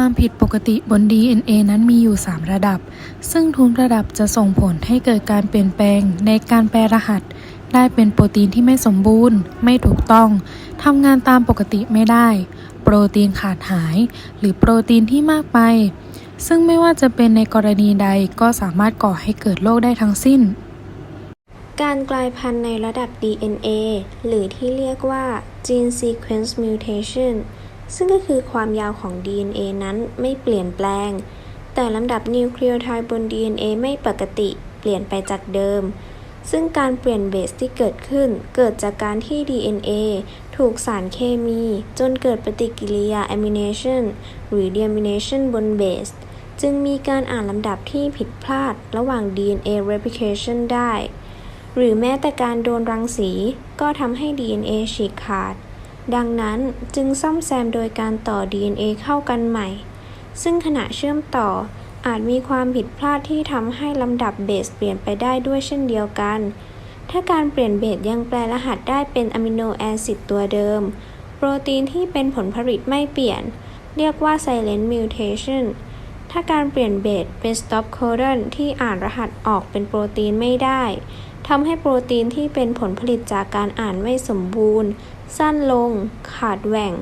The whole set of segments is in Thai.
ความผิดปกติบน DNA นั้นมีอยู่ 3 ระดับ ซึ่งทุกระดับจะส่งผลให้เกิดการเปลี่ยนแปลงในการแปลรหัส ได้เป็นโปรตีนที่ไม่สมบูรณ์ ไม่ถูกต้อง ทำงานตามปกติไม่ได้ โปรตีนขาดหาย หรือโปรตีนที่มากไป ซึ่งไม่ว่าจะเป็นในกรณีใดก็สามารถก่อให้เกิดโรคได้ทั้งสิ้นการกลายพันธุ์ในระดับ DNA หรือที่เรียกว่า Gene Sequence Mutation ซึ่งก็คือความยาวของ DNA นั้นไม่เปลี่ยนแปลง แต่ลำดับนิวเคลียไทด์บน DNA ไม่ปกติเปลี่ยนไปจากเดิม ซึ่งการเปลี่ยนเบสที่เกิดขึ้น เกิดจากการที่ DNA ถูกสารเคมี จนเกิดปฏิกิริยา amination หรือ deamination บนเบส จึงมีการอ่านลำดับที่ผิดพลาดระหว่าง DNA replication ได้ หรือแม้แต่การโดนรังสีก็ทำให้ DNA ฉีกขาด ดังนั้นจึงซ่อมแซมโดยการต่อ DNA เข้ากันใหม่ ซึ่งขณะเชื่อมต่ออาจมีความผิดพลาดที่ทำให้ลำดับเบสเปลี่ยนไปได้ด้วยเช่นเดียวกัน ถ้าการเปลี่ยนเบสยังแปลรหัสได้เป็นอะมิโนแอซิดตัวเดิม โปรตีนที่เป็นผลผลิตไม่เปลี่ยน เรียกว่า silent mutation ถ้าการเปลี่ยนเบสเป็น stop codon ที่อ่านรหัสออกเป็นโปรตีนไม่ได้ทำให้โปรตีนที่เป็นผลผลิตจากการอ่านไม่สมบูรณ์ สั้นลง ขาดแหว่ง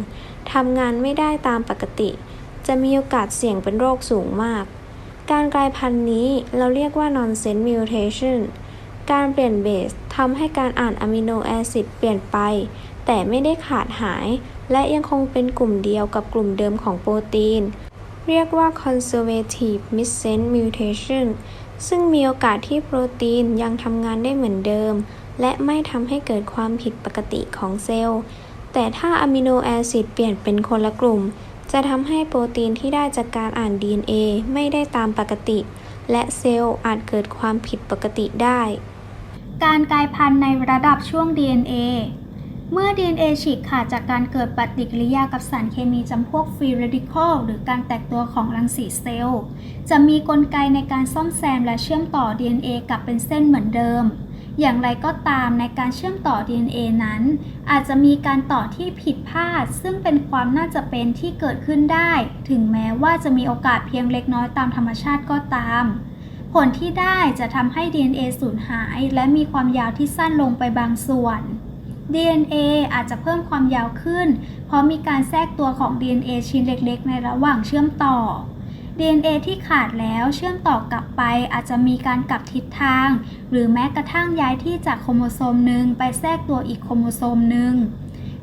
ทำงานไม่ได้ตามปกติ จะมีโอกาสเสี่ยงเป็นโรคสูงมาก การกลายพันธุ์นี้เราเรียกว่า nonsense mutation การเปลี่ยนเบสทำให้การอ่านอะมิโนแอซิดเปลี่ยนไป แต่ไม่ได้ขาดหาย และยังคงเป็นกลุ่มเดียวกับกลุ่มเดิมของโปรตีน เรียกว่า conservative missense mutation ซึ่งมีโอกาสที่โปรตีนยังทำงานได้เหมือนเดิม และไม่ทำให้เกิดความผิดปกติของเซลล์ แต่ถ้าอะมิโนแอซิดเปลี่ยนเป็นคนละกลุ่ม จะทำให้โปรตีนที่ได้จากการอ่าน DNA ไม่ได้ตามปกติ และเซลล์อาจเกิดความผิดปกติได้ การกลายพันธุ์ในระดับช่วง DNA เมื่อ DNA ฉีกขาดจากการเกิดปฏิกิริยากับสารเคมีจำพวก free radical หรือการแตกตัวของรังสีเซลล์ จะมีกลไกในการซ่อมแซมและเชื่อมต่อ DNA กลับเป็นเส้นเหมือนเดิม อย่างไรก็ตามในการเชื่อมต่อ DNA นั้น อาจจะมีการต่อที่ผิดพลาด ซึ่งเป็นความน่าจะเป็นที่เกิดขึ้นได้ ถึงแม้ว่าจะมีโอกาสเพียงเล็กน้อยตามธรรมชาติก็ตาม ผลที่ได้จะทำให้ DNA สูญหาย และมีความยาวที่สั้นลงไปบางส่วน DNA อาจจะเพิ่มความยาวขึ้น เพราะมีการแทรกตัวของ DNA ชิ้นเล็กๆ ในระหว่างเชื่อมต่อ DNA ที่ขาดแล้วเชื่อมต่อกลับไปอาจจะมีการกลับทิศทาง หรือแม้กระทั่งย้ายที่จากโครโมโซมหนึ่งไปแทรกตัวอีกโครโมโซมหนึ่ง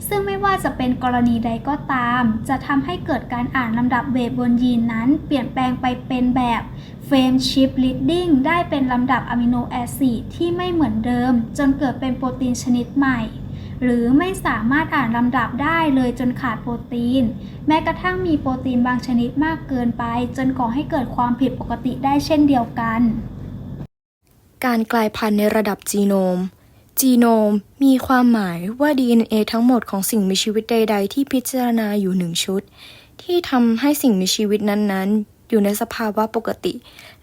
ซึ่งไม่ว่าจะเป็นกรณีใดก็ตาม จะทำให้เกิดการอ่านลำดับเบสบนยีนนั้น เปลี่ยนแปลงไปเป็นแบบ frame shift leading ได้เป็นลำดับอะมิโนแอซิดที่ไม่เหมือนเดิม จนเกิดเป็นโปรตีนชนิดใหม่ หรือไม่สามารถอ่านลำดับได้เลยจนขาดโปรตีน แม้กระทั่งมีโปรตีนบางชนิดมากเกินไป จนก่อให้เกิดความผิดปกติได้เช่นเดียวกัน การกลายพันธุ์ในระดับจีโนม จีโนมมีความหมายว่า DNA ทั้งหมดของสิ่งมีชีวิตใด ๆ ที่พิจารณาอยู่หนึ่งชุด ที่ทำให้สิ่งมีชีวิตนั้นๆ อยู่ในสภาวะปกติ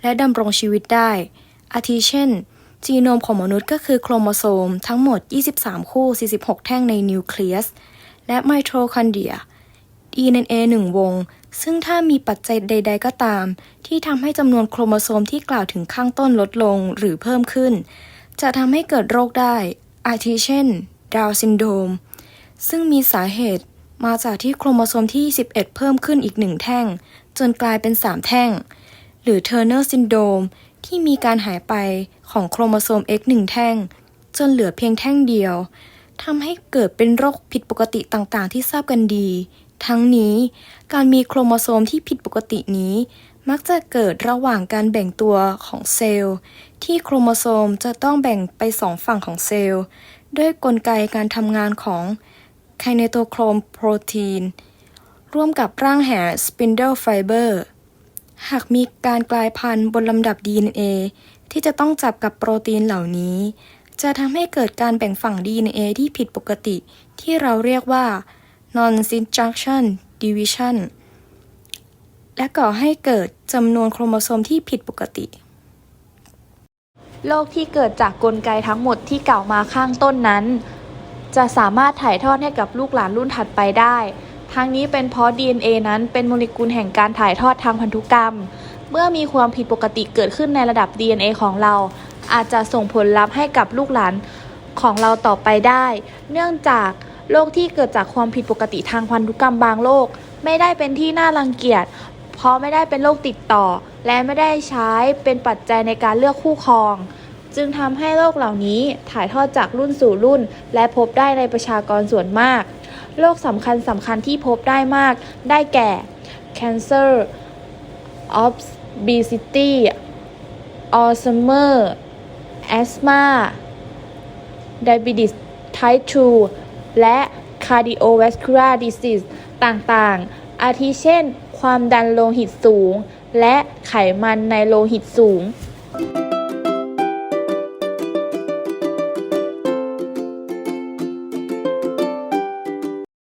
และดำรงชีวิตได้ อาทิเช่น จีโนมของมนุษย์ก็คือโครโมโซมทั้งหมด 23 คู่ 46 แท่งในนิวเคลียส และไมโทคอนเดรีย DNA หนึ่งวง ซึ่งถ้ามีปัจจัยใด ๆ ก็ตาม ที่ทำให้จำนวนโครโมโซมที่กล่าวถึงข้างต้นลดลงหรือเพิ่มขึ้น จะทำให้เกิดโรคได้ อาทิเช่น ดาวซินโดม ซึ่งมีสาเหตุมาจากที่โครโมโซมที่21เพิ่มขึ้นอีกหนึ่งแท่ง จนกลายเป็น 3 แท่ง หรือเทอร์เนอร์ซินโดม ที่มีการหายไปของโครโมโซม X หนึ่งแท่ง จนเหลือเพียงแท่งเดียวทำให้เกิดเป็นโรคผิดปกติต่างๆ ที่ทราบกันดี ทั้งนี้การมีโครโมโซมที่ผิดปกตินี้ มักจะเกิดระหว่างการแบ่งตัวของเซลล์ ที่โครโมโซมจะต้องแบ่งไปสองฝั่งของเซลล์ ด้วยกลไกการทำงานของไคเนโตโครมโปรตีนร่วมกับร่างแหสปิ หากมีการกลายพันธุ์บนลำดับ DNA ที่จะต้องจับกับโปรตีนเหล่านี้ จะทำให้เกิดการแบ่งฝั่ง DNA ที่ผิดปกติ ที่เราเรียกว่า non-disjunction division และก่อให้เกิดจำนวนโครโมโซมที่ผิดปกติ โรคที่เกิดจากกลไกทั้งหมดที่กล่าวมาข้างต้นนั้น จะสามารถถ่ายทอดให้กับลูกหลานรุ่นถัดไปได้ ทั้งนี้เป็นเพราะ DNA นั้นเป็นโมเลกุลแห่งการถ่ายทอดทางพันธุกรรม เมื่อมีความผิดปกติเกิดขึ้นในระดับ DNA ของเรา อาจจะส่งผลลัพธ์ให้กับลูกหลานของเราต่อไปได้ เนื่องจากโรคที่เกิดจากความผิดปกติทางพันธุกรรมบางโรคไม่ได้เป็นที่น่ารังเกียจ เพราะไม่ได้เป็นโรคติดต่อ และไม่ได้ใช้เป็นปัจจัยในการเลือกคู่ครอง จึงทำให้โรคเหล่านี้ถ่ายทอดจากรุ่นสู่รุ่น และพบได้ในประชากรส่วนมาก โรคสำคัญสำคัญที่พบได้มาก ได้แก่ cancer obesity Alzheimer asthma diabetes type 2 และ cardiovascular disease ต่างๆ อาทิเช่น ความดันโลหิตสูง และไขมันในโลหิตสูง